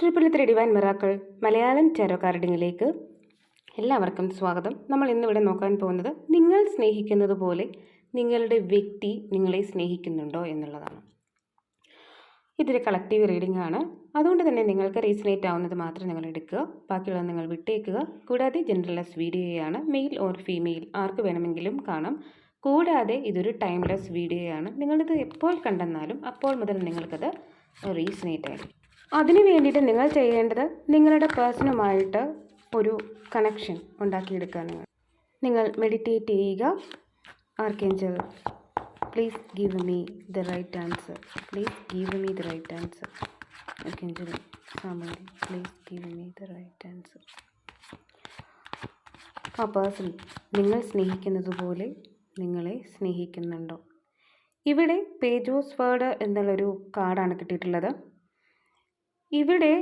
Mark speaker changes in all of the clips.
Speaker 1: Triple three divine miracle Malayalam tarot കാർഡിങ്ങിലേക്ക് എല്ലാവർക്കും സ്വാഗതം. നമ്മൾ ഇന്നിവിടെ നോക്കാൻ പോകുന്നത് നിങ്ങൾ സ്നേഹിക്കുന്നത് പോലെ നിങ്ങളുടെ വ്യക്തി നിങ്ങളെ സ്നേഹിക്കുന്നുണ്ടോ എന്നുള്ളതാണ്. ഇതൊരു കളക്റ്റീവ് റീഡിംഗ് ആണ്. അതുകൊണ്ട് തന്നെ നിങ്ങൾക്ക് റീസണേറ്റ് ആവുന്നത് മാത്രം നിങ്ങൾ എടുക്കുക. ബാക്കിയുള്ളത് നിങ്ങൾ വിട്ടേക്കുക. കൂടാതെ ജനറലസ് വീഡിയോയാണ്. മെയിൽ ഓർ ഫീമെയിൽ ആർക്ക് വേണമെങ്കിലും കാണാം. കൂടാതെ ഇതൊരു ടൈംലെസ് വീഡിയോയാണ്. നിങ്ങളിത് എപ്പോൾ കണ്ടെന്നാലും അപ്പോൾ മുതൽ നിങ്ങൾക്കത് റീസണേറ്റ് ആയിരിക്കും. അതിനു വേണ്ടിയിട്ട് നിങ്ങൾ ചെയ്യേണ്ടത് നിങ്ങളുടെ പേഴ്സണുമായിട്ട് ഒരു കണക്ഷൻ ഉണ്ടാക്കിയെടുക്കുക നിങ്ങൾ. നിങ്ങൾ മെഡിറ്റേറ്റ് ചെയ്യുക. Archangel please give me the right answer please give me the right answer archangel Samuel please give me the right answer ആ പേഴ്സൺ നിങ്ങൾ സ്നേഹിക്കുന്നതുപോലെ നിങ്ങളെ സ്നേഹിക്കുന്നുണ്ടോ? ഇവിടെ പേജോസ് വേർഡ് എന്നുള്ളൊരു കാർഡാണ് കിട്ടിയിട്ടുള്ളത്. ഇവിടെ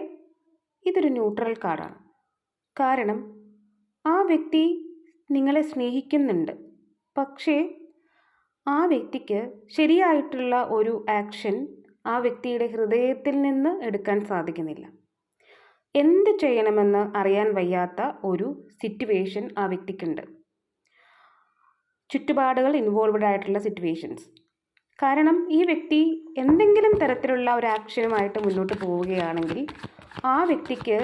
Speaker 1: ഇതൊരു ന്യൂട്രൽ കാർഡാണ് കാരണം ആ വ്യക്തി നിങ്ങളെ സ്നേഹിക്കുന്നുണ്ട്. പക്ഷേ ആ വ്യക്തിക്ക് ശരിയായിട്ടുള്ള ഒരു ആക്ഷൻ ആ വ്യക്തിയുടെ ഹൃദയത്തിൽ നിന്ന് എടുക്കാൻ സാധിക്കുന്നില്ല. എന്ത് ചെയ്യണമെന്ന് അറിയാൻ വയ്യാത്ത ഒരു സിറ്റുവേഷൻ ആ വ്യക്തിക്കുണ്ട്. ചുറ്റുപാടുകൾ ഇൻവോൾവഡ് ആയിട്ടുള്ള സിറ്റുവേഷൻസ് കാരണം ഈ വ്യക്തി എന്തെങ്കിലും തരത്തിലുള്ള ഒരു ആക്ഷനുമായിട്ട് മുന്നോട്ട് പോവുകയാണെങ്കിൽ ആ വ്യക്തിക്ക്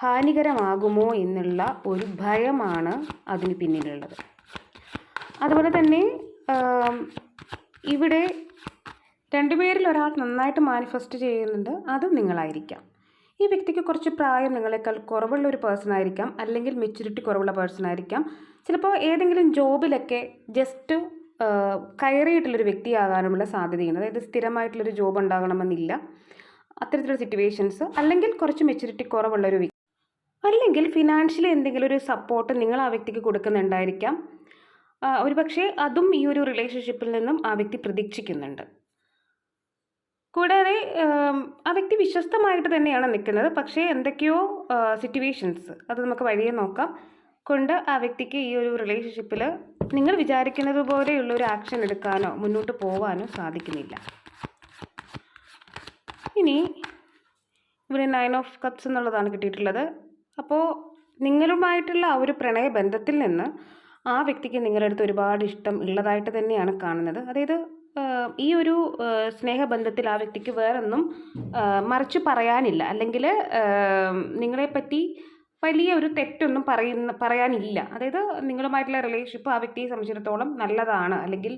Speaker 1: ഹാനികരമാകുമോ എന്നുള്ള ഒരു ഭയമാണ് അതിന് പിന്നിലുള്ളത്. അതുപോലെ തന്നെ ഇവിടെ രണ്ടുപേരിൽ ഒരാൾ നന്നായിട്ട് മാനിഫെസ്റ്റ് ചെയ്യുന്നുണ്ട് അത് നിങ്ങളായിരിക്കാം. ഈ വ്യക്തിക്ക് കുറച്ച് പ്രായം നിങ്ങളെക്കാൾ കുറവുള്ള ഒരു പേഴ്സൺ ആയിരിക്കാം അല്ലെങ്കിൽ മെച്യൂരിറ്റി കുറവുള്ള പേഴ്സൺ ആയിരിക്കാം. ചിലപ്പോൾ ഏതെങ്കിലും ജോബിലൊക്കെ ജസ്റ്റ് കയറിയിട്ടുള്ളൊരു വ്യക്തിയാകാനുമുള്ള സാധ്യതയുണ്ട്. അതായത് സ്ഥിരമായിട്ടുള്ളൊരു ജോബ് ഉണ്ടാകണമെന്നില്ല. അത്തരത്തിലുള്ള സിറ്റുവേഷൻസ് അല്ലെങ്കിൽ കുറച്ച് മെച്യൂരിറ്റി കുറവുള്ള ഒരു വ്യക്തി. അല്ലെങ്കിൽ ഫിനാൻഷ്യലി എന്തെങ്കിലും ഒരു സപ്പോർട്ട് നിങ്ങൾ ആ വ്യക്തിക്ക് കൊടുക്കുന്നുണ്ടായിരിക്കാം. ഒരു പക്ഷേ അതും ഈ ഒരു റിലേഷൻഷിപ്പിൽ നിന്നും ആ വ്യക്തി പ്രതീക്ഷിക്കുന്നുണ്ട്. കൂടാതെ ആ വ്യക്തി വിശ്വസ്തമായിട്ട് തന്നെയാണ് നിൽക്കുന്നത്. പക്ഷേ എന്തൊക്കെയോ സിറ്റുവേഷൻസ് അത് നമുക്ക് വഴിയെ നോക്കാം. കൊണ്ട് ആ വ്യക്തിക്ക് ഈ ഒരു റിലേഷൻഷിപ്പിൽ നിങ്ങൾ വിചാരിക്കുന്നത് പോലെയുള്ള ഒരു ആക്ഷൻ എടുക്കാനോ മുന്നോട്ട് പോകാനോ സാധിക്കുന്നില്ല. ഇനി ഇവിടെ നയൻ ഓഫ് കപ്സ് എന്നുള്ളതാണ് കിട്ടിയിട്ടുള്ളത്. അപ്പോൾ നിങ്ങളുമായിട്ടുള്ള ആ ഒരു പ്രണയ ബന്ധത്തിൽ നിന്ന് ആ വ്യക്തിക്ക് നിങ്ങളുടെ അടുത്ത് ഒരുപാട് ഇഷ്ടം ഉള്ളതായിട്ട് തന്നെയാണ് കാണുന്നത്. അതായത് ഈ ഒരു സ്നേഹബന്ധത്തിൽ ആ വ്യക്തിക്ക് വേറൊന്നും മറിച്ച് പറയാനില്ല. അല്ലെങ്കിൽ നിങ്ങളെപ്പറ്റി വലിയ ഒരു തെറ്റൊന്നും പറയുന്ന പറയാനില്ല. അതായത് നിങ്ങളുമായിട്ടുള്ള റിലേഷൻഷിപ്പ് ആ വ്യക്തിയെ സംബന്ധിച്ചിടത്തോളം നല്ലതാണ് അല്ലെങ്കിൽ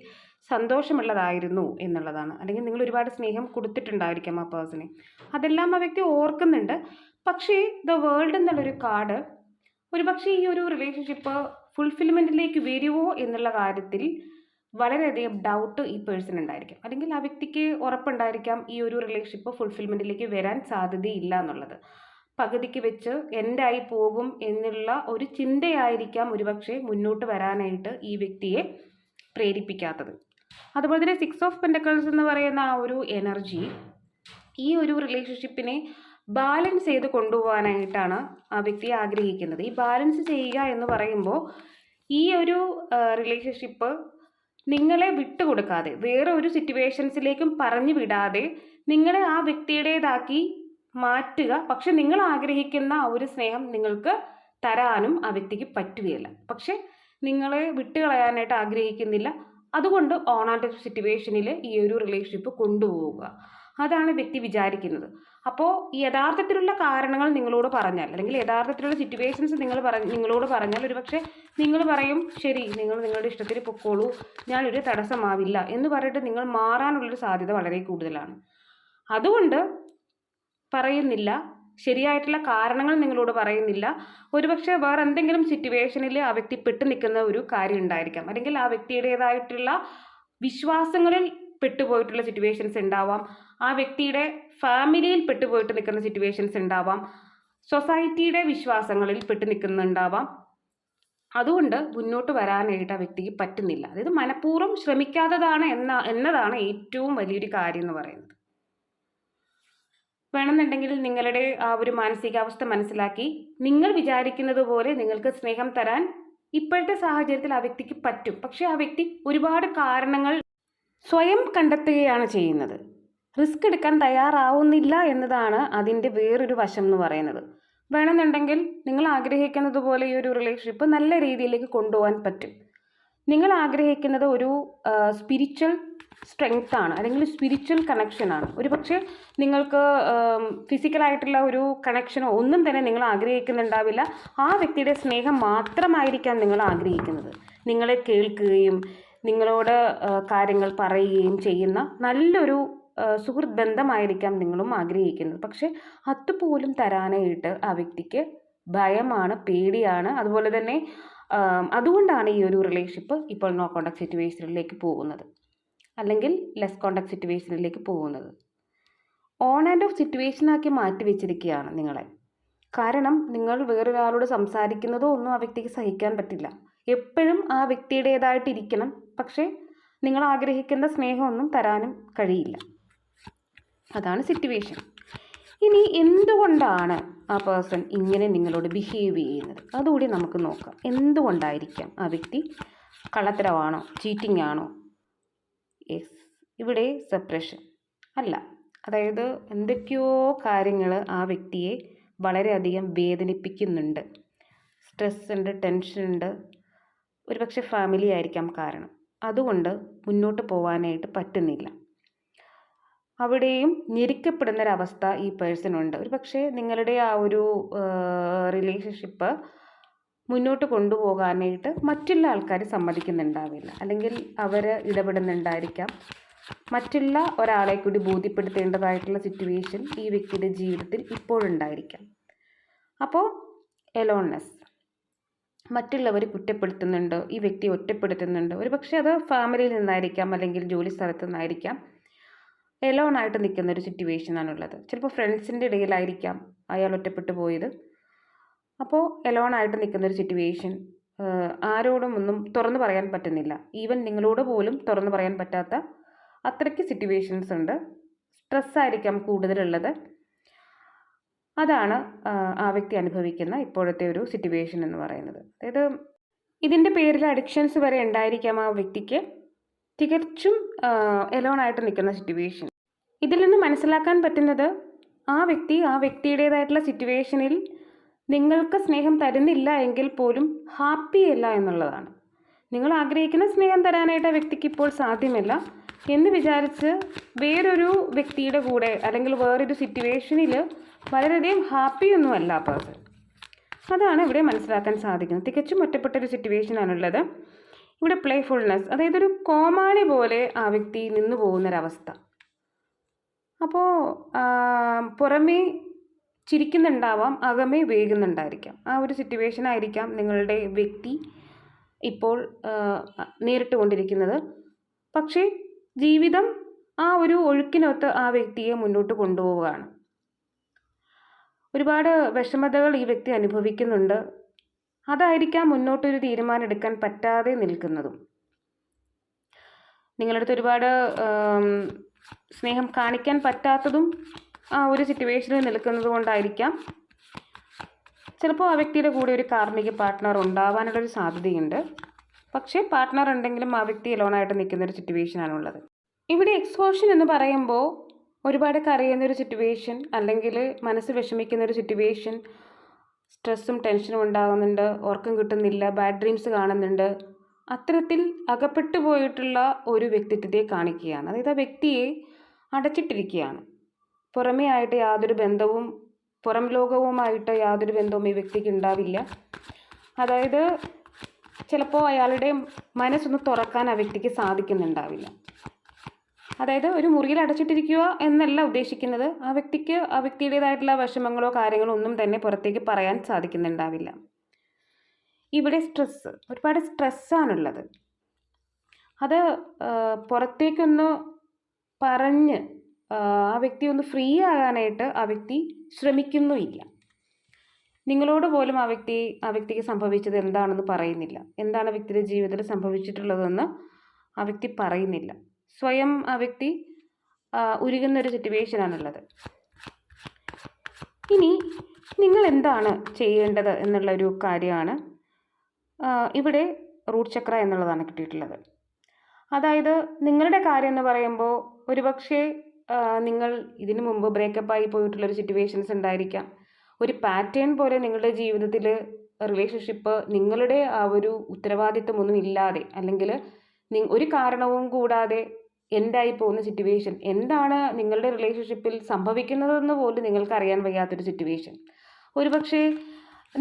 Speaker 1: സന്തോഷമുള്ളതായിരുന്നു എന്നുള്ളതാണ്. അല്ലെങ്കിൽ നിങ്ങൾ ഒരുപാട് സ്നേഹം കൊടുത്തിട്ടുണ്ടായിരിക്കാം ആ പേഴ്സണെ അതെല്ലാം ആ വ്യക്തി ഓർക്കുന്നുണ്ട്. പക്ഷേ ദ വേൾഡ് എന്നുള്ളൊരു കാർഡ് ഒരുപക്ഷെ ഈ ഒരു റിലേഷൻഷിപ്പ് ഫുൾഫിൽമെന്റിലേക്ക് വരുമോ എന്നുള്ള കാര്യത്തിൽ വളരെയധികം ഡൗട്ട് ഈ പേഴ്സൺ ഉണ്ടായിരിക്കാം. അല്ലെങ്കിൽ ആ വ്യക്തിക്ക് ഉറപ്പുണ്ടായിരിക്കാം ഈ ഒരു റിലേഷൻഷിപ്പ് ഫുൾഫിൽമെന്റിലേക്ക് വരാൻ സാധ്യതയില്ല എന്നുള്ളത്. പകുതിക്ക് വെച്ച് എന്റായി പോകും എന്നുള്ള ഒരു ചിന്തയായിരിക്കാം ഒരുപക്ഷെ മുന്നോട്ട് വരാനായിട്ട് ഈ വ്യക്തിയെ പ്രേരിപ്പിക്കാത്തത്. അതുപോലെ തന്നെ സിക്സ് ഓഫ് പെൻഡക്കിൾസ് എന്ന് പറയുന്ന ആ ഒരു എനർജി ഈ ഒരു റിലേഷൻഷിപ്പിനെ ബാലൻസ് ചെയ്ത് കൊണ്ടുപോകാനായിട്ടാണ് ആ വ്യക്തി ആഗ്രഹിക്കുന്നത്. ഈ ബാലൻസ് ചെയ്യുക എന്ന് പറയുമ്പോൾ ഈ ഒരു റിലേഷൻഷിപ്പ് നിങ്ങളെ വിട്ടുകൊടുക്കാതെ വേറെ ഒരു സിറ്റുവേഷൻസിലേക്കും പറഞ്ഞു വിടാതെ നിങ്ങളെ ആ വ്യക്തിയുടേതാക്കി മാറ്റുക. പക്ഷെ നിങ്ങൾ ആഗ്രഹിക്കുന്ന ആ ഒരു സ്നേഹം നിങ്ങൾക്ക് തരാനും ആ വ്യക്തിക്ക് പറ്റുകയില്ല. പക്ഷെ നിങ്ങളെ വിട്ടുകളയാനായിട്ട് ആഗ്രഹിക്കുന്നില്ല. അതുകൊണ്ട് ഓൺ ആൻഡ് ഓഫ് സിറ്റുവേഷനിൽ ഈ ഒരു റിലേഷൻഷിപ്പ് കൊണ്ടുപോവുക. അതാണ് വ്യക്തി വിചാരിക്കുന്നത്. അപ്പോൾ യഥാർത്ഥത്തിലുള്ള കാരണങ്ങൾ നിങ്ങളോട് പറഞ്ഞാൽ അല്ലെങ്കിൽ യഥാർത്ഥത്തിലുള്ള സിറ്റുവേഷൻസ് നിങ്ങൾ പറ നിങ്ങളോട് പറഞ്ഞാൽ ഒരുപക്ഷെ നിങ്ങൾ പറയും ശരി നിങ്ങൾ നിങ്ങളുടെ ഇഷ്ടത്തിന് പൊക്കോളൂ ഞാനൊരു തടസ്സമാവില്ല എന്ന് പറഞ്ഞിട്ട് നിങ്ങൾ മാറാനുള്ളൊരു സാധ്യത വളരെ കൂടുതലാണ്. അതുകൊണ്ട് പറയുന്നില്ല. ശരിയായിട്ടുള്ള കാരണങ്ങൾ നിങ്ങളോട് പറയുന്നില്ല. ഒരുപക്ഷെ വേറെ എന്തെങ്കിലും സിറ്റുവേഷനിൽ ആ വ്യക്തി പെട്ടു നിൽക്കുന്ന ഒരു കാര്യം ഉണ്ടായിരിക്കാം. അല്ലെങ്കിൽ ആ വ്യക്തിയുടേതായിട്ടുള്ള വിശ്വാസങ്ങളിൽ പെട്ടുപോയിട്ടുള്ള സിറ്റുവേഷൻസ് ഉണ്ടാവാം. ആ വ്യക്തിയുടെ ഫാമിലിയിൽ പെട്ടുപോയിട്ട് നിൽക്കുന്ന സിറ്റുവേഷൻസ് ഉണ്ടാവാം. സൊസൈറ്റിയുടെ വിശ്വാസങ്ങളിൽ പെട്ടു നിൽക്കുന്നുണ്ടാവാം. അതുകൊണ്ട് മുന്നോട്ട് വരാനായിട്ട് ആ വ്യക്തിക്ക് പറ്റുന്നില്ല. അതായത് മനഃപൂർവം ശ്രമിക്കാത്തതാണ് എന്ന എന്നതാണ് ഏറ്റവും വലിയൊരു കാര്യം എന്ന് പറയുന്നത്. വേണമെന്നുണ്ടെങ്കിൽ നിങ്ങളുടെ ആ ഒരു മാനസികാവസ്ഥ മനസ്സിലാക്കി നിങ്ങൾ വിചാരിക്കുന്നത് പോലെ നിങ്ങൾക്ക് സ്നേഹം തരാൻ ഇപ്പോഴത്തെ സാഹചര്യത്തിൽ ആ വ്യക്തിക്ക് പറ്റും. പക്ഷേ ആ വ്യക്തി ഒരുപാട് കാരണങ്ങൾ സ്വയം കണ്ടെത്തുകയാണ് ചെയ്യുന്നത്. റിസ്ക് എടുക്കാൻ തയ്യാറാവുന്നില്ല എന്നതാണ് അതിന്റെ വേറൊരു വശം എന്ന് പറയുന്നത്. വേണമെന്നുണ്ടെങ്കിൽ നിങ്ങൾ ആഗ്രഹിക്കുന്നത് പോലെ ഈ ഒരു റിലേഷൻഷിപ്പ് നല്ല രീതിയിലേക്ക് കൊണ്ടുപോകാൻ പറ്റും. നിങ്ങൾ ആഗ്രഹിക്കുന്നത് ഒരു സ്പിരിച്വൽ സ്ട്രെങ്ത് ആണ് അല്ലെങ്കിൽ സ്പിരിച്വൽ കണക്ഷനാണ് ഒരു പക്ഷേ നിങ്ങൾക്ക് ഫിസിക്കലായിട്ടുള്ള ഒരു കണക്ഷനോ ഒന്നും തന്നെ നിങ്ങൾ ആഗ്രഹിക്കുന്നുണ്ടാവില്ല. ആ വ്യക്തിയുടെ സ്നേഹം മാത്രമായിരിക്കാം നിങ്ങൾ ആഗ്രഹിക്കുന്നത്. നിങ്ങളെ കേൾക്കുകയും നിങ്ങളോട് കാര്യങ്ങൾ പറയുകയും ചെയ്യുന്ന നല്ലൊരു സുഹൃത് സുഹൃത്ത് ബന്ധമായിരിക്കാം നിങ്ങളും ആഗ്രഹിക്കുന്നത്. പക്ഷേ അതുപോലും തരാനായിട്ട് ആ വ്യക്തിക്ക് ഭയമാണ് പേടിയാണ്. അതുപോലെ തന്നെ അതുകൊണ്ടാണ് ഈ ഒരു റിലേഷൻഷിപ്പ് ഇപ്പോൾ നോ കോണ്ടാക്ട് സിറ്റുവേഷനിലേക്ക് പോകുന്നത്. അല്ലെങ്കിൽ ലെസ് കോണ്ടാക്ട് സിറ്റുവേഷനിലേക്ക് പോകുന്നത്. ഓൺ ആൻഡ് ഓഫ് സിറ്റുവേഷനാക്കി മാറ്റി വെച്ചിരിക്കുകയാണ് നിങ്ങളെ. കാരണം നിങ്ങൾ വേറൊരാളോട് സംസാരിക്കുന്നതോ ഒന്നും ആ വ്യക്തിക്ക് സഹിക്കാൻ പറ്റില്ല. എപ്പോഴും ആ വ്യക്തിയുടേതായിട്ടിരിക്കണം. പക്ഷേ നിങ്ങൾ ആഗ്രഹിക്കുന്ന സ്നേഹമൊന്നും തരാനും കഴിയില്ല. അതാണ് സിറ്റുവേഷൻ ഇനി എന്തുകൊണ്ടാണ് ആ പേഴ്സൺ ഇങ്ങനെ നിങ്ങളോട് ബിഹേവ് ചെയ്യുന്നത്? അതുകൂടി നമുക്ക് നോക്കാം. എന്തുകൊണ്ടായിരിക്കാം ആ വ്യക്തി കള്ളത്തരമാണോ ചീറ്റിംഗ് ആണോ യെസ് ഇവിടെ സപ്രഷൻ അല്ല. അതായത് എന്തൊക്കെയോ കാര്യങ്ങൾ ആ വ്യക്തിയെ വളരെയധികം വേദനിപ്പിക്കുന്നുണ്ട്. സ്ട്രെസ് ഉണ്ട് ടെൻഷൻ ഉണ്ട്. ഒരുപക്ഷെ ഫാമിലി ആയിരിക്കാം കാരണം. അതുകൊണ്ട് മുന്നോട്ട് പോകാനായിട്ട് പറ്റുന്നില്ല. അവിടെയും ഞെരുക്കപ്പെടുന്നൊരവസ്ഥ ഈ പേഴ്സണുണ്ട് ഒരു പക്ഷേ നിങ്ങളുടെ ആ ഒരു റിലേഷൻഷിപ്പ് മുന്നോട്ട് കൊണ്ടുപോകാനായിട്ട് മറ്റുള്ള ആൾക്കാർ സമ്മതിക്കുന്നുണ്ടാവില്ല. അല്ലെങ്കിൽ അവർ ഇടപെടുന്നുണ്ടായിരിക്കാം. മറ്റുള്ള ഒരാളെ കൂടി ബോധ്യപ്പെടുത്തേണ്ടതായിട്ടുള്ള സിറ്റുവേഷൻ ഈ വ്യക്തിയുടെ ജീവിതത്തിൽ ഇപ്പോഴുണ്ടായിരിക്കാം. അപ്പോൾ എലോൺനെസ് മറ്റുള്ളവർ കുറ്റപ്പെടുത്തുന്നുണ്ട്? ഈ വ്യക്തി ഒറ്റപ്പെടുത്തുന്നുണ്ട്? ഒരു പക്ഷേ അത് ഫാമിലിയിൽ നിന്നായിരിക്കാം അല്ലെങ്കിൽ ജോലി സ്ഥലത്ത് നിന്നായിരിക്കാം. എലോൺ ആയിട്ട് നിൽക്കുന്ന ഒരു സിറ്റുവേഷനാണുള്ളത് ചിലപ്പോൾ ഫ്രണ്ട്സിന്റെ ഇടയിലായിരിക്കാം അയാൾ ഒറ്റപ്പെട്ടു പോയത്. അപ്പോൾ എലോണായിട്ട് നിൽക്കുന്ന ഒരു സിറ്റുവേഷൻ ആരോടും ഒന്നും തുറന്നു പറയാൻ പറ്റുന്നില്ല. ഈവൻ നിങ്ങളോട് പോലും തുറന്നു പറയാൻ പറ്റാത്ത അത്രയ്ക്ക് സിറ്റുവേഷൻസ് ഉണ്ട്. സ്ട്രെസ്സായിരിക്കാം കൂടുതലുള്ളത്. അതാണ് ആ വ്യക്തി അനുഭവിക്കുന്ന ഇപ്പോഴത്തെ ഒരു സിറ്റുവേഷൻ എന്ന് പറയുന്നത്. അതായത് ഇതിന്റെ പേരിൽ അഡിക്ഷൻസ് വരെ ഉണ്ടായിരിക്കാം ആ വ്യക്തിക്ക്. തികച്ചും എലോണായിട്ട് നിൽക്കുന്ന സിറ്റുവേഷൻ ഇതിൽ നിന്ന് മനസ്സിലാക്കാൻ പറ്റുന്നത് ആ വ്യക്തി ആ വ്യക്തിയുടേതായിട്ടുള്ള സിറ്റുവേഷനിൽ നിങ്ങൾക്ക് സ്നേഹം തരുന്നില്ല എങ്കിൽ പോലും ഹാപ്പി അല്ല എന്നുള്ളതാണ്. നിങ്ങൾ ആഗ്രഹിക്കുന്ന സ്നേഹം തരാനായിട്ട് ആ വ്യക്തിക്ക് ഇപ്പോൾ സാധ്യമല്ല എന്ന് വിചാരിച്ച് വേറൊരു വ്യക്തിയുടെ കൂടെ അല്ലെങ്കിൽ വേറൊരു സിറ്റുവേഷനിൽ വളരെയധികം ഹാപ്പിയൊന്നുമല്ല ആ പേഴ്സൺ. അതാണ് ഇവിടെ മനസ്സിലാക്കാൻ സാധിക്കുന്നത്. തികച്ചും ഒറ്റപ്പെട്ട ഒരു സിറ്റുവേഷനാണുള്ളത്. ഇവിടെ പ്ലേഫുൾനെസ് അതായത് ഒരു കോമാളി പോലെ ആ വ്യക്തി നിന്നു പോകുന്നൊരവസ്ഥ അപ്പോൾ പുറമേ ചിരിക്കുന്നുണ്ടാവാം അകമേ വേകുന്നുണ്ടായിരിക്കാം. ആ ഒരു സിറ്റുവേഷൻ ആയിരിക്കാം നിങ്ങളുടെ വ്യക്തി ഇപ്പോൾ നേരിട്ട് കൊണ്ടിരിക്കുന്നത്. പക്ഷേ ജീവിതം ആ ഒരു ഒഴുക്കിനൊത്ത് ആ വ്യക്തിയെ മുന്നോട്ട് കൊണ്ടുപോവുകയാണ്. ഒരുപാട് വിഷമതകൾ ഈ വ്യക്തി അനുഭവിക്കുന്നുണ്ട്. അതായിരിക്കാം മുന്നോട്ടൊരു തീരുമാനം എടുക്കാൻ പറ്റാതെ നിൽക്കുന്നതും. നിങ്ങളുടെ അടുത്ത് ഒരുപാട് സ്നേഹം കാണിക്കാൻ പറ്റാത്തതും ഒരു സിറ്റുവേഷനിൽ നിൽക്കുന്നത് കൊണ്ടായിരിക്കാം. ചിലപ്പോൾ ആ വ്യക്തിയുടെ കൂടെ ഒരു കാർമ്മിക പാർട്ട്ണർ ഉണ്ടാവാനുള്ളൊരു സാധ്യതയുണ്ട്. പക്ഷേ പാർട്ട്ണർ ഉണ്ടെങ്കിലും ആ വ്യക്തി എലോണായിട്ട് നിൽക്കുന്ന ഒരു സിറ്റുവേഷനാണുള്ളത് ഇവിടെ എക്സ്പോഷൻ എന്ന് പറയുമ്പോൾ ഒരുപാട് കരയുന്ന ഒരു സിറ്റുവേഷൻ അല്ലെങ്കിൽ മനസ്സ് വിഷമിക്കുന്ന ഒരു സിറ്റുവേഷൻ സ്ട്രെസ്സും ടെൻഷനും ഉണ്ടാകുന്നുണ്ട് ഉറക്കം കിട്ടുന്നില്ല ബാഡ് ഡ്രീംസ് കാണുന്നുണ്ട്. അത്തരത്തിൽ അകപ്പെട്ടു പോയിട്ടുള്ള ഒരു വ്യക്തിത്വത്തെ കാണിക്കുകയാണ്. അതായത് ആ വ്യക്തിയെ അടച്ചിട്ടിരിക്കുകയാണ്. പുറമേ ആയിട്ട് യാതൊരു ബന്ധവും പുറം ലോകവുമായിട്ട് യാതൊരു ബന്ധവും ഈ വ്യക്തിക്ക് ഉണ്ടാവില്ല. അതായത് ചിലപ്പോൾ അയാളുടെ മനസ്സൊന്ന് തുറക്കാൻ ആ വ്യക്തിക്ക് സാധിക്കുന്നുണ്ടാവില്ല. അതായത് ഒരു മുറിയിൽ അടച്ചിട്ടിരിക്കുക എന്നല്ല ഉദ്ദേശിക്കുന്നത്. ആ വ്യക്തിക്ക് ആ വ്യക്തിയുടേതായിട്ടുള്ള വിഷമങ്ങളോ കാര്യങ്ങളോ ഒന്നും തന്നെ പുറത്തേക്ക് പറയാൻ സാധിക്കുന്നുണ്ടാവില്ല. ഇവിടെ സ്ട്രെസ്സ് ഒരുപാട് സ്ട്രെസ്സാണുള്ളത്. അത് പുറത്തേക്കൊന്ന് പറഞ്ഞ് ആ, വ്യക്തി ഒന്ന് ഫ്രീ ആകാനായിട്ട് ആ വ്യക്തി ശ്രമിക്കുന്നുമില്ല. നിങ്ങളോട് പോലും ആ വ്യക്തി ആ വ്യക്തിക്ക് സംഭവിച്ചത് എന്താണെന്ന് പറയുന്നില്ല. എന്താണ് വ്യക്തിയുടെ ജീവിതത്തിൽ സംഭവിച്ചിട്ടുള്ളതെന്ന് ആ വ്യക്തി പറയുന്നില്ല. സ്വയം ആ വ്യക്തി ആ, ഉരുകുന്നൊരു സിറ്റുവേഷനാണുള്ളത് ഇനി നിങ്ങൾ എന്താണ് ചെയ്യേണ്ടത് എന്നുള്ളൊരു കാര്യമാണ് ഇവിടെ റൂട്ട് ചക്ര എന്നുള്ളതാണ് കിട്ടിയിട്ടുള്ളത്. അതായത് നിങ്ങളുടെ കാര്യം എന്ന് പറയുമ്പോൾ ഒരുപക്ഷെ നിങ്ങൾ ഇതിനു മുമ്പ് പോയിട്ടുള്ള ഒരു സിറ്റുവേഷൻസ് ഉണ്ടായിരിക്കാം. ഒരു പാറ്റേൺ പോലെ നിങ്ങളുടെ ജീവിതത്തിൽ റിലേഷൻഷിപ്പ് നിങ്ങളുടെ ആ ഒരു ഉത്തരവാദിത്വമൊന്നും ഇല്ലാതെ അല്ലെങ്കിൽ ഒരു കാരണവും കൂടാതെ എൻഡായി പോകുന്ന സിറ്റുവേഷൻ എന്താണ് നിങ്ങളുടെ റിലേഷൻഷിപ്പിൽ സംഭവിക്കുന്നതെന്ന് പോലും നിങ്ങൾക്ക് അറിയാൻ വയ്യാത്തൊരു സിറ്റുവേഷൻ ഒരുപക്ഷേ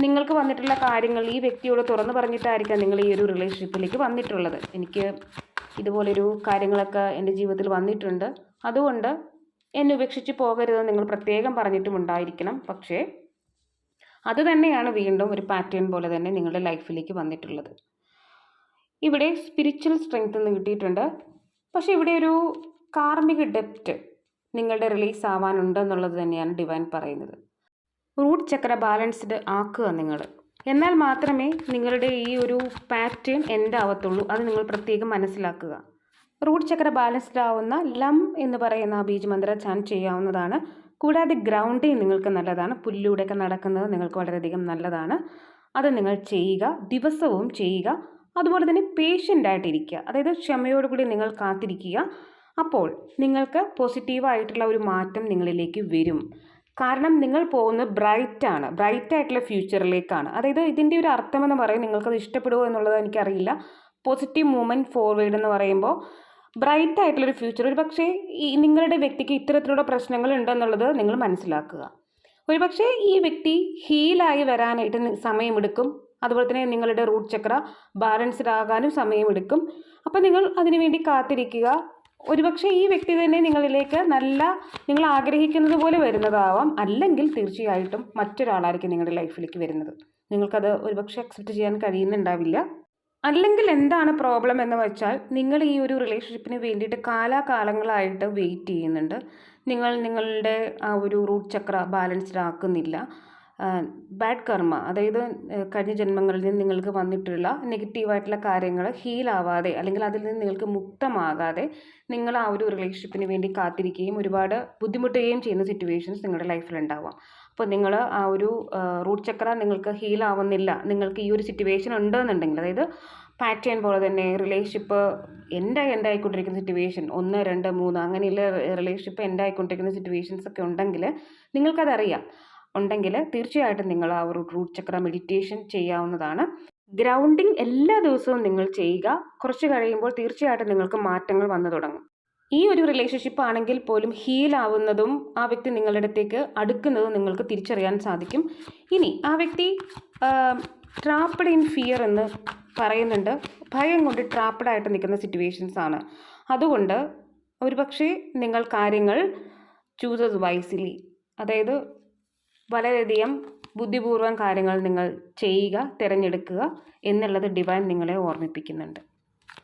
Speaker 1: നിങ്ങൾക്ക് വന്നിട്ടുള്ള കാര്യങ്ങൾ ഈ വ്യക്തിയോട് തുറന്നു പറഞ്ഞിട്ടായിരിക്കാം നിങ്ങൾ ഈ ഒരു റിലേഷൻഷിപ്പിലേക്ക് വന്നിട്ടുള്ളത്. എനിക്ക് ഇതുപോലൊരു കാര്യങ്ങളൊക്കെ എന്റെ ജീവിതത്തിൽ വന്നിട്ടുണ്ട്. അതുകൊണ്ട് എന്നെ ഉപേക്ഷിച്ച് പോകരുതെന്ന് നിങ്ങൾ പ്രത്യേകം പറഞ്ഞിട്ടും ഉണ്ടായിരിക്കണം. പക്ഷേ അത് തന്നെയാണ് വീണ്ടും ഒരു പാറ്റേൺ പോലെ തന്നെ നിങ്ങളുടെ ലൈഫിലേക്ക് വന്നിട്ടുള്ളത്. ഇവിടെ സ്പിരിച്വൽ സ്ട്രെങ്ത് എന്ന് കിട്ടിയിട്ടുണ്ട്. പക്ഷേ ഇവിടെ ഒരു കാർമിക ഡെപ്റ്റ് നിങ്ങളുടെ റിലീസ് ആവാനുണ്ട് എന്നുള്ളത് തന്നെയാണ് ഡിവൈൻ പറയുന്നത്. റൂട്ട് ചക്ര ബാലൻസ്ഡ് ആക്കുക നിങ്ങൾ. എന്നാൽ മാത്രമേ നിങ്ങളുടെ ഈ ഒരു പാറ്റേൺ എൻഡ് ആവത്തുള്ളൂ അത് നിങ്ങൾ പ്രത്യേകം മനസ്സിലാക്കുക. റൂട്ട് ചക്ര ബാലൻസ്ഡ് ആവുന്ന ലം എന്ന് പറയുന്ന ബീജമന്ത്ര ചാൻ ചെയ്യാവുന്നതാണ്. കൂടാതെ ഗ്രൗണ്ടിങ് നിങ്ങൾക്ക് നല്ലതാണ്. പുല്ലിലൂടെയൊക്കെ നടക്കുന്നത് നിങ്ങൾക്ക് വളരെയധികം നല്ലതാണ്. അത് നിങ്ങൾ ചെയ്യുക. ദിവസവും ചെയ്യുക. അതുപോലെ തന്നെ പേഷ്യന്റ് ആയിട്ടിരിക്കുക. അതായത് ക്ഷമയോടുകൂടി നിങ്ങൾ കാത്തിരിക്കുക. അപ്പോൾ നിങ്ങൾക്ക് പോസിറ്റീവായിട്ടുള്ള ഒരു മാറ്റം നിങ്ങളിലേക്ക് വരും. കാരണം നിങ്ങൾ പോകുന്നത് ബ്രൈറ്റാണ് ബ്രൈറ്റായിട്ടുള്ള ഫ്യൂച്ചറിലേക്കാണ് അതായത് ഇതിന്റെ ഒരു അർത്ഥമെന്ന് പറയും നിങ്ങൾക്കത് ഇഷ്ടപ്പെടുമോ എന്നുള്ളത് എനിക്കറിയില്ല. പോസിറ്റീവ് മൂവ്മെന്റ് ഫോർവേഡ് എന്ന് പറയുമ്പോൾ ബ്രൈറ്റ് ആയിട്ടുള്ളൊരു ഫ്യൂച്ചർ. ഒരു പക്ഷേ ഈ നിങ്ങളുടെ വ്യക്തിക്ക് ഇത്തരത്തിലുള്ള പ്രശ്നങ്ങൾ ഉണ്ടെന്നുള്ളത് നിങ്ങൾ മനസ്സിലാക്കുക. ഒരു പക്ഷേ ഈ വ്യക്തി ഹീലായി വരാനായിട്ട് സമയമെടുക്കും. അതുപോലെ തന്നെ നിങ്ങളുടെ റൂട്ട് ചക്ര ബാലൻസ്ഡ് ആകാനും സമയമെടുക്കും. അപ്പോൾ നിങ്ങൾ അതിനുവേണ്ടി കാത്തിരിക്കുക. ഒരുപക്ഷെ ഈ വ്യക്തി തന്നെ നിങ്ങളിലേക്ക് നല്ല നിങ്ങൾ ആഗ്രഹിക്കുന്നത് പോലെ വരുന്നതാവാം. അല്ലെങ്കിൽ തീർച്ചയായിട്ടും മറ്റൊരാളായിരിക്കും നിങ്ങളുടെ ലൈഫിലേക്ക് വരുന്നത്. നിങ്ങൾക്കത് ഒരുപക്ഷെ അക്സെപ്റ്റ് ചെയ്യാൻ കഴിയുന്നുണ്ടാവില്ല. അല്ലെങ്കിൽ എന്താണ് പ്രോബ്ലം എന്ന് വെച്ചാൽ നിങ്ങൾ ഈ ഒരു റിലേഷൻഷിപ്പിന് വേണ്ടിയിട്ട് കാലാകാലങ്ങളായിട്ട് വെയിറ്റ് ചെയ്യുന്നുണ്ട്. നിങ്ങൾ നിങ്ങളുടെ ആ ഒരു റൂട്ട് ചക്ര ബാലൻസ്ഡ് ആക്കുന്നില്ല. ബാഡ് കർമ്മ അതായത് കഴിഞ്ഞ ജന്മങ്ങളിൽ നിന്ന് നിങ്ങൾക്ക് വന്നിട്ടുള്ള നെഗറ്റീവായിട്ടുള്ള കാര്യങ്ങൾ ഹീലാവാതെ അല്ലെങ്കിൽ അതിൽ നിന്ന് നിങ്ങൾക്ക് മുക്തമാകാതെ നിങ്ങൾ ആ ഒരു റിലേഷൻഷിപ്പിന് വേണ്ടി കാത്തിരിക്കുകയും ഒരുപാട് ബുദ്ധിമുട്ടുകയും ചെയ്യുന്ന സിറ്റുവേഷൻസ് നിങ്ങളുടെ ലൈഫിൽ ഉണ്ടാവാം. അപ്പോൾ നിങ്ങൾ ആ ഒരു റൂട്ട് ചക്ര നിങ്ങൾക്ക് ഹീൽ ആവുന്നില്ല. നിങ്ങൾക്ക് ഈ ഒരു സിറ്റുവേഷൻ ഉണ്ടെന്നുണ്ടെങ്കിൽ അതായത് പാറ്റേൺ പോലെ തന്നെ റിലേഷൻഷിപ്പ് എന്റെ എന്റെ ആയിക്കൊണ്ടിരിക്കുന്ന സിറ്റുവേഷൻ ഒന്ന് രണ്ട് മൂന്ന് അങ്ങനെയുള്ള റിലേഷൻഷിപ്പ് എന്റെ ആയിക്കൊണ്ടിരിക്കുന്ന സിറ്റുവേഷൻസ് ഒക്കെ ഉണ്ടെങ്കിൽ നിങ്ങൾക്കതറിയാം. ഉണ്ടെങ്കിൽ തീർച്ചയായിട്ടും നിങ്ങൾ ആ ഒരു റൂട്ട് ചക്ര മെഡിറ്റേഷൻ ചെയ്യാവുന്നതാണ്. ഗ്രൗണ്ടിങ് എല്ലാ ദിവസവും നിങ്ങൾ ചെയ്യുക. കുറച്ച് കഴിയുമ്പോൾ തീർച്ചയായിട്ടും നിങ്ങൾക്ക് മാറ്റങ്ങൾ വന്നു തുടങ്ങും. ഈ ഒരു റിലേഷൻഷിപ്പ് ആണെങ്കിൽ പോലും ഹീൽ ആവുന്നതും ആ വ്യക്തി നിങ്ങളുടെ അടുത്തേക്ക് അടുക്കുന്നതും നിങ്ങൾക്ക് തിരിച്ചറിയാൻ സാധിക്കും. ഇനി ആ വ്യക്തി ട്രാപ്പഡ് ഇൻ ഫിയർ എന്ന് പറയുന്നുണ്ട്. ഭയം കൊണ്ട് ട്രാപ്പഡ് ആയിട്ട് നിൽക്കുന്ന സിറ്റുവേഷൻസ് ആണ്. അതുകൊണ്ട് ഒരുപക്ഷെ നിങ്ങൾ കാര്യങ്ങൾ ചൂസസ് വൈസിലി അതായത് വളരെയധികം ബുദ്ധിപൂർവം കാര്യങ്ങൾ നിങ്ങൾ ചെയ്യുക തിരഞ്ഞെടുക്കുക എന്നുള്ളത് ഡിവൈൻ നിങ്ങളെ ഓർമ്മിപ്പിക്കുന്നുണ്ട്.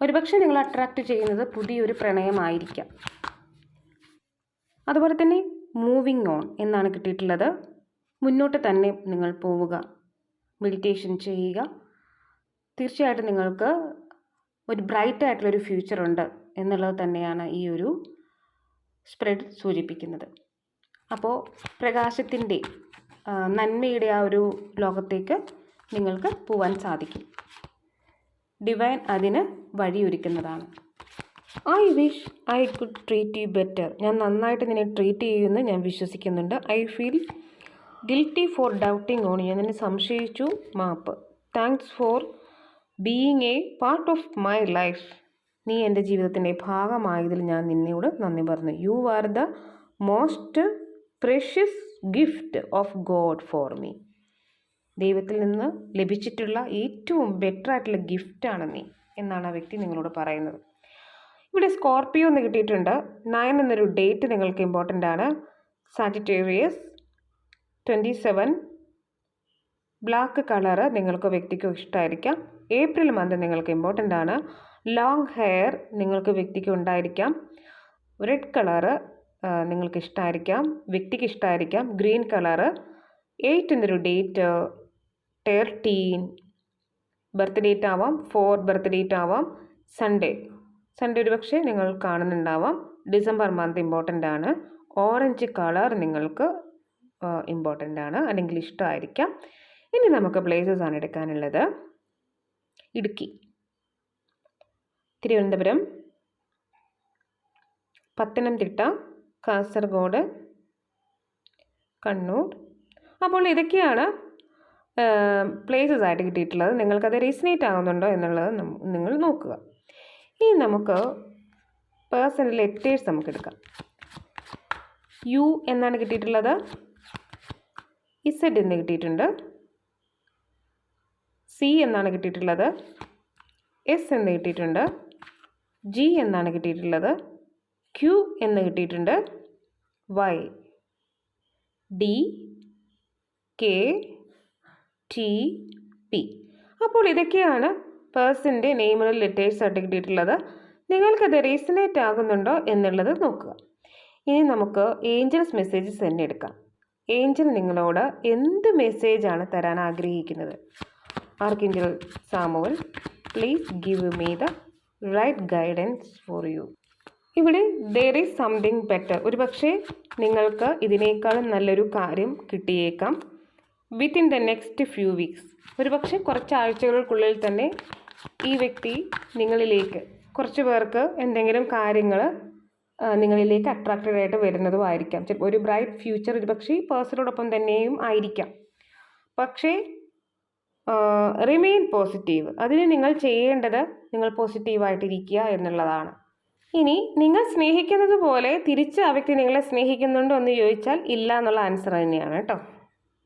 Speaker 1: ഒരുപക്ഷെ നിങ്ങൾ അട്രാക്റ്റ് ചെയ്യുന്നത് പുതിയൊരു പ്രണയമായിരിക്കാം. അതുപോലെ തന്നെ മൂവിങ് ഓൺ എന്നാണ് കിട്ടിയിട്ടുള്ളത്. മുന്നോട്ട് തന്നെ നിങ്ങൾ പോവുക. മെഡിറ്റേഷൻ ചെയ്യുക. തീർച്ചയായിട്ടും നിങ്ങൾക്ക് ഒരു ബ്രൈറ്റ് ആയിട്ടുള്ളൊരു ഫ്യൂച്ചർ ഉണ്ട് എന്നുള്ളത് തന്നെയാണ് ഈ ഒരു സ്പ്രെഡ് സൂചിപ്പിക്കുന്നത്. അപ്പോൾ പ്രകാശത്തിന്റെ നന്മയുടെ ആ ഒരു ലോകത്തേക്ക് നിങ്ങൾക്ക് പോവാൻ സാധിക്കും. ഡിവൈൻ അതിന് വഴിയൊരുക്കുന്നതാണ്. I wish I could treat you better ഞാൻ നന്നായിട്ട് നിന്നെ ട്രീറ്റ് ചെയ്യുമെന്ന് ഞാൻ വിശ്വസിക്കുന്നുണ്ട്. I feel guilty for doubting on ഞാൻ നിന്നെ സംശയിച്ചു. മാപ്പ്. Thanks for being a part of my life നീ എന്റെ ജീവിതത്തിന്റെ ഭാഗമായതിൽ ഞാൻ നിന്നോട് നന്ദി പറഞ്ഞു. You are the most precious gift of God for me ദൈവത്തിൽ നിന്ന് ലഭിച്ചിട്ടുള്ള ഏറ്റവും ബെറ്റർ ആയിട്ടുള്ള ഗിഫ്റ്റാണ് നീ എന്നാണ് ആ വ്യക്തി നിങ്ങളോട് പറയുന്നത്. ഇവിടെ സ്കോർപ്പിയോ എന്ന് കിട്ടിയിട്ടുണ്ട്. നയൻ എന്നൊരു ഡേറ്റ് നിങ്ങൾക്ക് ഇമ്പോർട്ടന്റ് ആണ്. Sagittarius twenty seven black colour നിങ്ങൾക്ക് വ്യക്തിക്ക് ഇഷ്ടമായിരിക്കാം ഏപ്രിൽ മന്ത് നിങ്ങൾക്ക് ഇമ്പോർട്ടന്റ് ആണ്. ലോങ് ഹെയർ നിങ്ങൾക്ക് വ്യക്തിക്ക് ഉണ്ടായിരിക്കാം. റെഡ് കളറ് നിങ്ങൾക്ക് ഇഷ്ടമായിരിക്കാം വ്യക്തിക്ക് ഇഷ്ടമായിരിക്കാം ഗ്രീൻ കളറ് എയ്റ്റ് എന്നൊരു ഡേറ്റ് തേർട്ടീൻ ബർത്ത് ഡേറ്റ് ആവാം ഫോർ ബർത്ത് ഡേറ്റ് ആവാം സൺഡേ. സൺഡേ ഒരു പക്ഷേ നിങ്ങൾ കാണുന്നുണ്ടാവാം. ഡിസംബർ മന്ത് ഇമ്പോർട്ടന്റ് ആണ്. ഓറഞ്ച് കളർ നിങ്ങൾക്ക് ഇമ്പോർട്ടന്റ് ആണ്. അല്ലെങ്കിൽ ഇഷ്ടമായിരിക്കാം. ഇനി നമുക്ക് പ്ലേസസ് ആണ് എടുക്കാനുള്ളത്. ഇടുക്കി. തിരുവനന്തപുരം. പത്തനംതിട്ട
Speaker 2: കാസർഗോഡ് കണ്ണൂർ. അപ്പോൾ ഇതൊക്കെയാണ് പ്ലേസസ് ആയിട്ട് കിട്ടിയിട്ടുള്ളത് നിങ്ങൾക്കത് റീസണേറ്റ് ആകുന്നുണ്ടോ എന്നുള്ളത് നിങ്ങൾ നോക്കുക. ഇനി നമുക്ക് പേഴ്സണൽ ലെറ്റേഴ്സ് നമുക്ക് എടുക്കാം. യു എന്നാണ് കിട്ടിയിട്ടുള്ളത്. ഇസഡ് എന്ന് കിട്ടിയിട്ടുണ്ട്. സി എന്നാണ് കിട്ടിയിട്ടുള്ളത്. എസ് എന്ന് കിട്ടിയിട്ടുണ്ട്. ജി എന്നാണ് കിട്ടിയിട്ടുള്ളത്. ക്യു എന്ന് കിട്ടിയിട്ടുണ്ട്. Y D K T P അപ്പോൾ ഇതൊക്കെയാണ് പേഴ്സന്റെ നെയിമിൽ ലെറ്റേഴ്സ് ആയിട്ട് കിട്ടിയിട്ടുള്ളത്. നിങ്ങൾക്കത് റീസണേറ്റ് ആകുന്നുണ്ടോ എന്നുള്ളത് നോക്കുക. ഇനി നമുക്ക് ഏഞ്ചൽസ് മെസ്സേജസ് തന്നെ എടുക്കാം. ഏഞ്ചൽ നിങ്ങളോട് എന്ത് മെസ്സേജാണ് തരാൻ ആഗ്രഹിക്കുന്നത്? Archangel Samuel please give me the right guidance for you ഇവിടെ ദർ ഈസ് സംതിങ് ബെറ്റർ ഒരു പക്ഷേ നിങ്ങൾക്ക് ഇതിനേക്കാളും നല്ലൊരു കാര്യം കിട്ടിയേക്കാം. Within the next few weeks ഒരു പക്ഷേ കുറച്ച് ആഴ്ചകൾക്കുള്ളിൽ തന്നെ ഈ വ്യക്തി നിങ്ങളിലേക്ക് കുറച്ച് പേർക്ക് എന്തെങ്കിലും കാര്യങ്ങൾ നിങ്ങളിലേക്ക് അട്രാക്റ്റഡ് ആയിട്ട് വരുന്നതും ആയിരിക്കാം ചിലപ്പോൾ ഒരു ബ്രൈറ്റ് ഫ്യൂച്ചർ ഒരു പക്ഷേ ഈ പേഴ്സണോടൊപ്പം തന്നെയും ആയിരിക്കാം. പക്ഷേ റിമെയിൻ പോസിറ്റീവ് അതിന് നിങ്ങൾ ചെയ്യേണ്ടത് നിങ്ങൾ പോസിറ്റീവായിട്ടിരിക്കുക എന്നുള്ളതാണ്. ഇനി നിങ്ങൾ സ്നേഹിക്കുന്നത് പോലെ തിരിച്ച് ആ വ്യക്തി നിങ്ങളെ സ്നേഹിക്കുന്നുണ്ടോ എന്ന് ചോദിച്ചാൽ ഇല്ല എന്നുള്ള ആൻസർ തന്നെയാണ് കേട്ടോ.